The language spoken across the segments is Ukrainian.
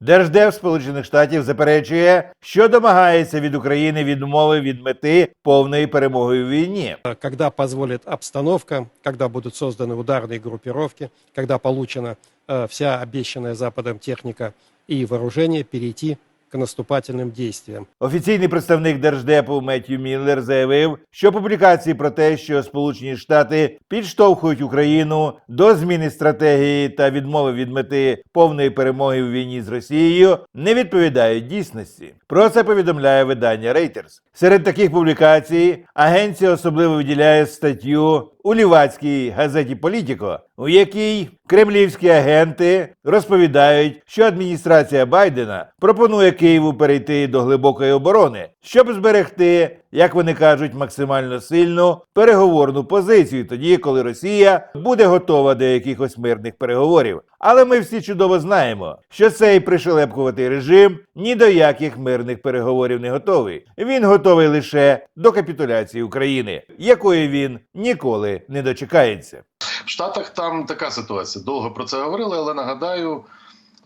Держдев Сполучених Штатів заперечує, що домагається від України відмови від мети повної перемоги у війні. когда позволит обстановка, когда будут созданы ударные группировки, когда получена э, вся обещанная Западом техника и вооружение, перейти к наступательным действиям. Офіційний представник держдепу Меттью Міллер заявив, що публікації про те, що Сполучені Штати підштовхують Україну до зміни стратегії та відмови від мети повної перемоги у війні з Росією, не відповідають дійсності. Про це повідомляє видання Reuters. Серед таких публікацій агенція особливо виділяє статтю у лівацькій газеті Політіко, у якій кремлівські агенти розповідають, що адміністрація Байдена пропонує Києву перейти до глибокої оборони, щоб зберегти, як вони кажуть, максимально сильну переговорну позицію, тоді коли Росія буде готова до якихось мирних переговорів. Але ми всі чудово знаємо, що цей пришелепкуватий режим ні до яких мирних переговорів не готовий. Він готовий лише до капітуляції України, якої він ніколи не дочекається. В Штатах там така ситуація. Довго про це говорили, але нагадаю,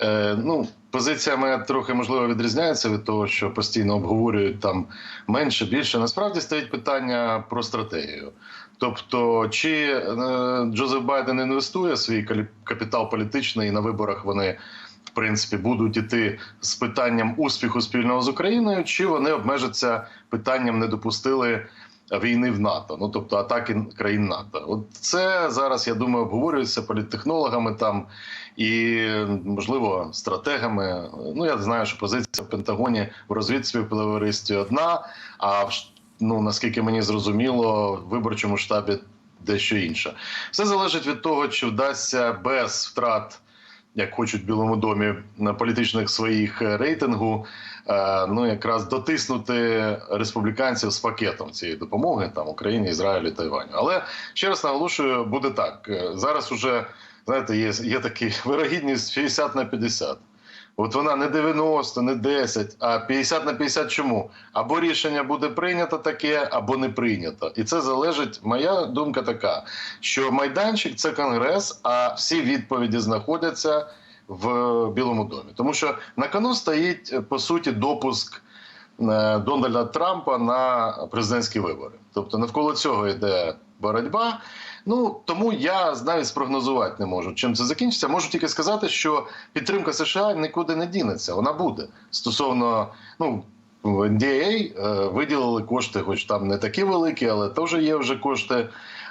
е, ну, позиція моя трохи можливо відрізняється від того, що постійно обговорюють там менше, більше. Насправді стоїть питання про стратегію. Тобто, чи е, Джозеф Байден інвестує свій капітал політичний і на виборах вони. В принципі, будуть іти з питанням успіху спільного з Україною, чи вони обмежаться питанням не допустили війни в НАТО, ну тобто атаки країн НАТО. От це зараз я думаю обговорюється політтехнологами там і можливо стратегами. Ну я знаю, що позиція в Пентагоні в розвідці в одна. А в ну наскільки мені зрозуміло, в виборчому штабі дещо інше. Все залежить від того, чи вдасться без втрат. Як хочуть в Білому домі на політичних своїх е, рейтингу, е, ну якраз дотиснути республіканців з пакетом цієї допомоги там Україні, Ізраїлю, Тайваню. Але ще раз наголошую, буде так. Е, Зараз уже знаєте, є, є такий вирогідність 50 на 50. От вона не 90, не 10, а 50 на 50 чому? Або рішення буде прийнято таке, або не прийнято. І це залежить. Моя думка така, що майданчик це конгрес, а всі відповіді знаходяться в Білому домі. Тому що на кону стоїть по суті допуск е, Дональда Трампа на президентські вибори. Тобто навколо цього йде боротьба. Ну тому я навіть спрогнозувати не можу, чим це закінчиться. Можу тільки сказати, що підтримка США нікуди не дінеться. Вона буде стосовно ну. В NDA е, виділили кошти, хоч там не такі великі, але теж є вже кошти.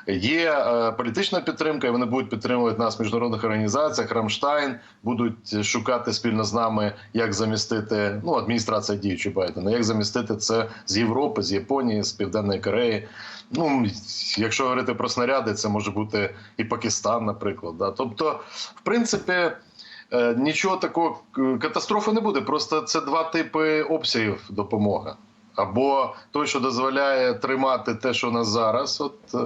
Є е, політична підтримка, і вони будуть підтримувати нас в міжнародних організаціях. Рамштайн будуть шукати спільно з нами, як замістити ну адміністрація діючі Байдена, як замістити це з Європи, з Японії, з Південної Кореї. Ну якщо говорити про снаряди, це може бути і Пакистан, наприклад. Да. Тобто, в принципі. Е, Нічого такого катастрофи не буде. Просто це два типи обсягів допомоги. Або той, що дозволяє тримати те, що у нас зараз, от е,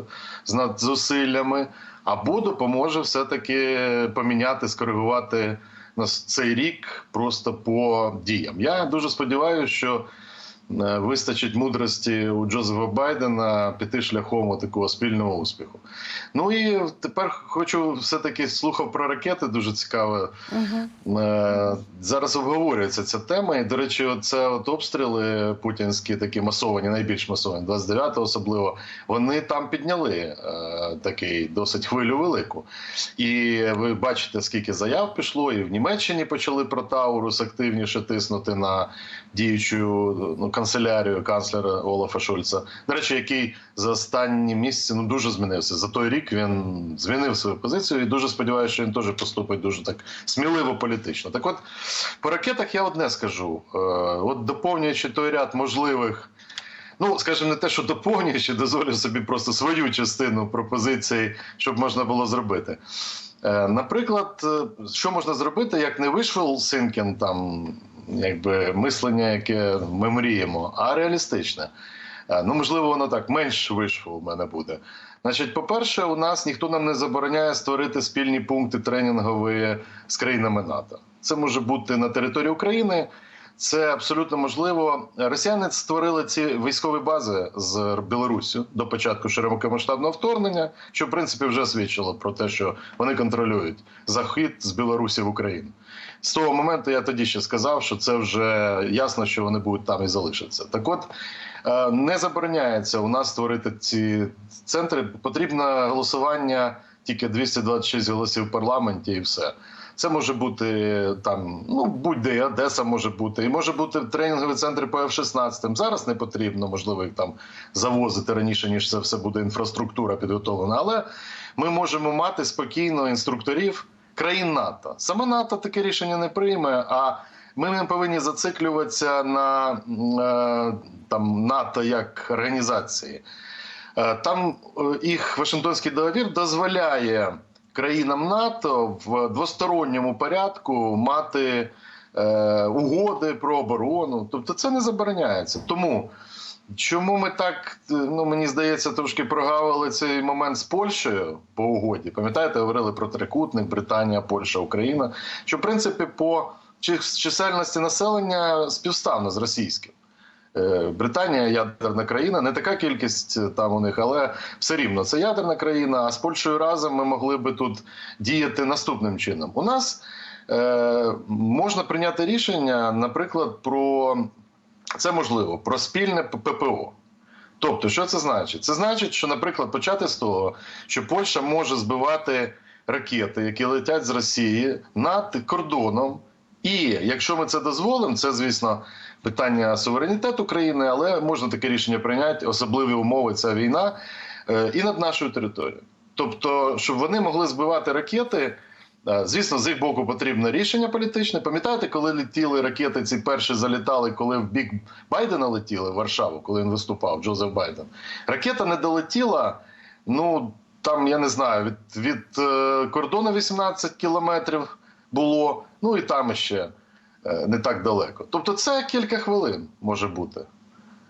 з надзусиллями, або допоможе все-таки поміняти, скоригувати нас цей рік просто по діям. Я дуже сподіваюся, що вистачить мудрості у Джозефа Байдена піти шляхом такого спільного успіху. Ну і тепер хочу все-таки слухав про ракети, дуже цікаво. Е, Зараз обговорюється ця тема. І, до речі, це от обстріли путінські, такі масовані, найбільш масовані, 29-го особливо, вони там підняли е, такий досить хвилю велику. І ви бачите, скільки заяв пішло, і в Німеччині почали про Таурус активніше тиснути на діючу ну, канцелярію канцлера Олафа Шольца. До речі, який за останні місяці ну дуже змінився. За той рік він змінив свою позицію і дуже сподіваюся, що він теж поступить дуже так сміливо політично. Так, от по ракетах я одне скажу: Е, от доповнюючи той ряд можливих. Ну, скажімо, не те, що доповнюючи, дозволю собі просто свою частину пропозицій, щоб можна було зробити. Е, Наприклад, е, що можна зробити, як не вийшов Синкін, там якби мислення, яке ми мріємо, а реалістичне. Е, Ну, можливо, воно так менш вийшло у мене буде. Значить, по-перше, у нас ніхто нам не забороняє створити спільні пункти тренінгові з країнами НАТО. Це може бути на території України. Це абсолютно можливо. Росіяни створили ці військові бази з Білоруссю до початку широкомасштабного вторгнення, що в принципі вже свідчило про те, що вони контролюють захід з Білорусі в Україну. З того моменту я тоді ще сказав, що це вже ясно, що вони будуть там і залишаться. Так от е, не забороняється у нас створити ці центри. Потрібно голосування тільки 226 голосів в парламенті, і все. Це може бути там, ну будь-де Одеса може бути, і може бути тренінгові центри по F-16. Зараз не потрібно, можливо, їх там завозити раніше, ніж це все буде інфраструктура підготовлена. Але ми можемо мати спокійно інструкторів країн НАТО. Саме НАТО таке рішення не прийме. А ми не повинні зациклюватися на е, там НАТО як організації. Е, Там е, їх Вашингтонський договір дозволяє країнам НАТО в двосторонньому порядку мати е, угоди про оборону. Тобто це не забороняється. Тому чому ми так, е, ну мені здається, трошки прогавили цей момент з Польщею по угоді? Пам'ятаєте, говорили про трикутник Британія, Польща, Україна. Що в принципі по чисельності населення співставно з російським. Е, Британія ядерна країна, не така кількість е, там у них, але все рівно це ядерна країна. А з Польщею разом ми могли би тут діяти наступним чином. У нас е, можна прийняти рішення, наприклад, про це можливо про спільне ППО. Тобто, що це значить? Це значить, що, наприклад, почати з того, що Польща може збивати ракети, які летять з Росії над кордоном. І якщо ми це дозволимо, це звісно питання суверенітету країни, але можна таке рішення прийняти, особливі умови, ця війна, е, і над нашою територією. Тобто, щоб вони могли збивати ракети. е, Звісно, з їх боку потрібне рішення політичне. Пам'ятаєте, коли летіли ракети, ці перші залітали, коли в бік Байдена летіли в Варшаву, коли він виступав, Джозеф Байден. Ракета не долетіла. Ну там я не знаю, від, від е, кордону 18 кілометрів було, ну і там ще не так далеко. Тобто, це кілька хвилин може бути.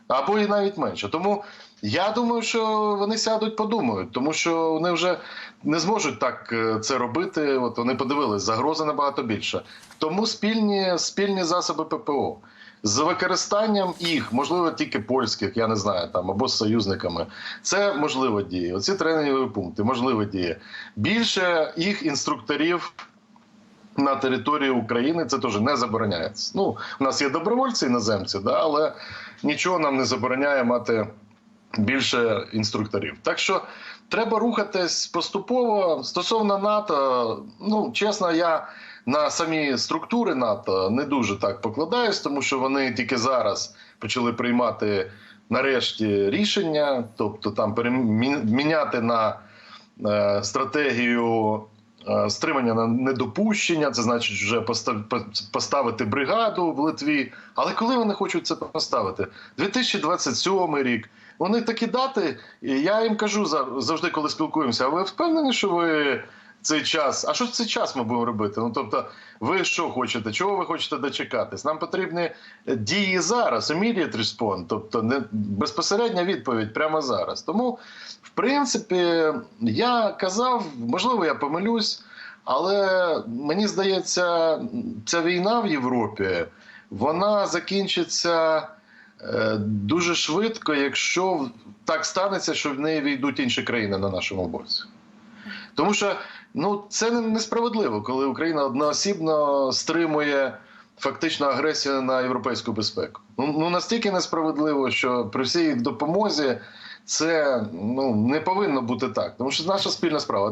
Або і навіть менше. Тому я думаю, що вони сядуть, подумають, тому що вони вже не зможуть так е, це робити. От вони подивились, загроза набагато більша. Тому спільні, спільні засоби ППО. З використанням їх, можливо, тільки польських, я не знаю, там або з союзниками, це можливо діє. Оці тренінгові пункти, можливо діє. Більше їх інструкторів на території України це теж не забороняється. Ну, у нас є добровольці іноземці, да, але нічого нам не забороняє мати більше інструкторів. Так що треба рухатись поступово стосовно НАТО. Ну чесно, я на самі структури НАТО не дуже так покладаюсь, тому що вони тільки зараз почали приймати нарешті рішення, тобто там переміняти на е, стратегію стримання на недопущення, це значить вже постав- поставити бригаду в Литві. Але коли вони хочуть це поставити? 2027 рік. Вони такі дати, я їм кажу за- завжди, коли спілкуємося. А ви впевнені, що ви цей час? А що в цей час ми будемо робити? Ну тобто, ви що хочете? Чого ви хочете дочекатись? Нам потрібні дії зараз, immediate response, тобто не безпосередня відповідь прямо зараз. Тому, в принципі, я казав, можливо, я помилюсь, але мені здається, ця війна в Європі вона закінчиться е, дуже швидко, якщо так станеться, що в неї війдуть інші країни на нашому боці. Тому що ну, це не- несправедливо, коли Україна одноосібно стримує фактично агресію на європейську безпеку. Ну, ну настільки несправедливо, що при всій допомозі це ну, не повинно бути так, тому що наша спільна справа.